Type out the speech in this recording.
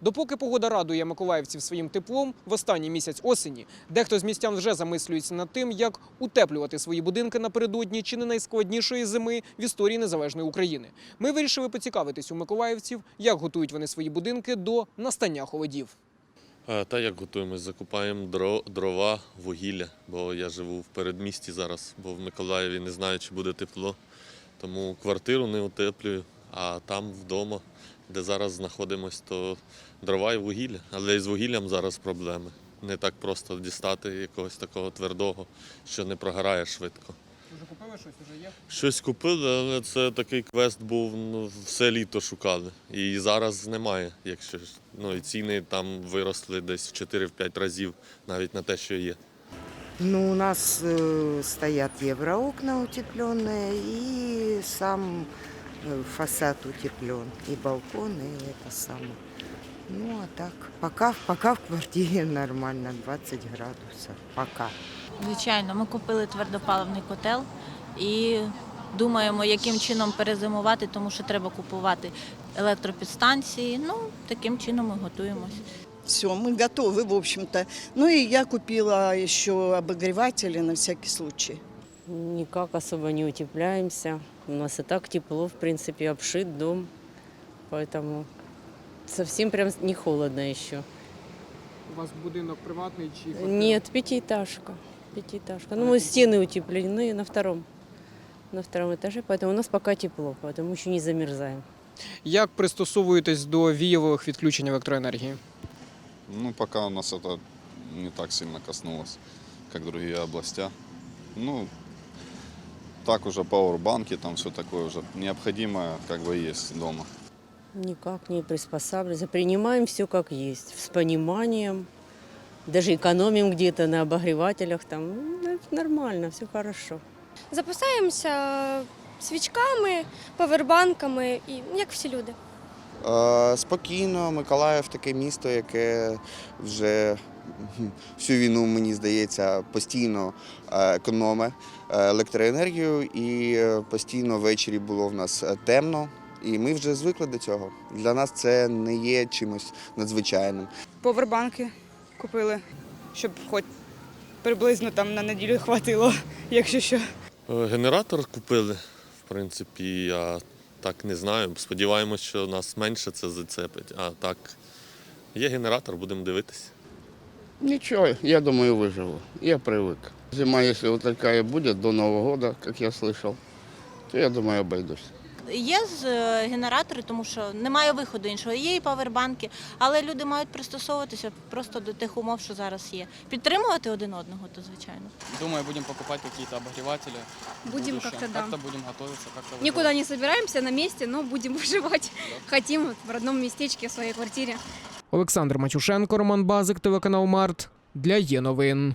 Допоки погода радує миколаївців своїм теплом, в останній місяць осені дехто з містян вже замислюється над тим, як утеплювати свої будинки напередодні чи не найскладнішої зими в історії незалежної України. Ми вирішили поцікавитись у миколаївців, як готують вони свої будинки до настання холодів. Та як готуємось? Закупаємо дрова, вугілля, бо я живу в передмісті зараз, бо в Миколаєві не знаю, чи буде тепло. Тому квартиру не утеплюю, а там вдома, де зараз знаходимось, то дрова і вугілля. Але і з вугіллям зараз проблеми. Не так просто дістати якогось такого твердого, що не прогорає швидко. Вже купили щось, вже є. Щось купили, але це такий квест був, ну, все літо шукали. І зараз немає, якщо ж. Ну і ціни там виросли десь в 4-5 разів навіть на те, що є. Ну, у нас э, стоят евроокна утепленные и сам э, фасад утеплен, и балкон, и это самое. Ну, а так, пока, пока в квартире нормально, 20 градусов, пока. Звичайно, ми купили твердопаливний котел і думаємо, яким чином перезимувати, тому що треба купувати електропідстанції. Ну, таким чином ми готуємось. Все, мы готовы, в общем-то. Ну и я купила еще обогреватели на всякий случай. Никак особо не утепляемся. У нас и так тепло, в принципе, обшит дом. Поэтому совсем прям не холодно еще. У вас будинок приватний чи Нет, пятиэтажка. Пятиэтажка. Ну, мы стены утеплены на втором. На втором этаже, поэтому у нас пока тепло, поэтому еще не замерзаем. Як пристосовуєтесь до вієвих відключень електроенергії? Ну, пока у нас это не так сильно коснулось, как другие областя. Ну, так уже пауэрбанки, там все такое уже необходимое как бы есть дома. Никак не приспосабливаемся. Принимаем все как есть, с пониманием. Даже экономим где-то на обогревателях. Там Ну, нормально, все хорошо. Запасаємося свічками, павербанками і як всі люди. Е, Спокійно, Миколаїв таке місто, яке вже м, всю війну, мені здається, постійно е, економить е, електроенергію, і е, постійно ввечері було в нас темно. І ми вже звикли до цього. Для нас це не є чимось надзвичайним. Повербанки купили, щоб хоч приблизно там на неділю хватило, якщо що. Генератор купили, в принципі, я так не знаю. Сподіваємось, що нас менше це зацепить. А так, є генератор, будемо дивитися. Ничего, я думаю, выживу. Я привык. Зима, если вот такая будет до Нового года, как я слышал, то я думаю, обойдусь. Є з е, генератори, тому що немає виходу іншого. Є і павербанки, але люди мають пристосовуватися просто до тих умов, що зараз є. Підтримувати один одного, то звичайно. Думаю, будем покупать какие-то обогреватели. в Будем будущем. как-то, да. Как-то будем готовиться, как-то Нікуди выживать. не собираємося на місці, але будемо виживати. Хотім в родному містечку, в своїй квартирі. Олександр Матюшенко, Роман Базик, телеканал Март для є новин.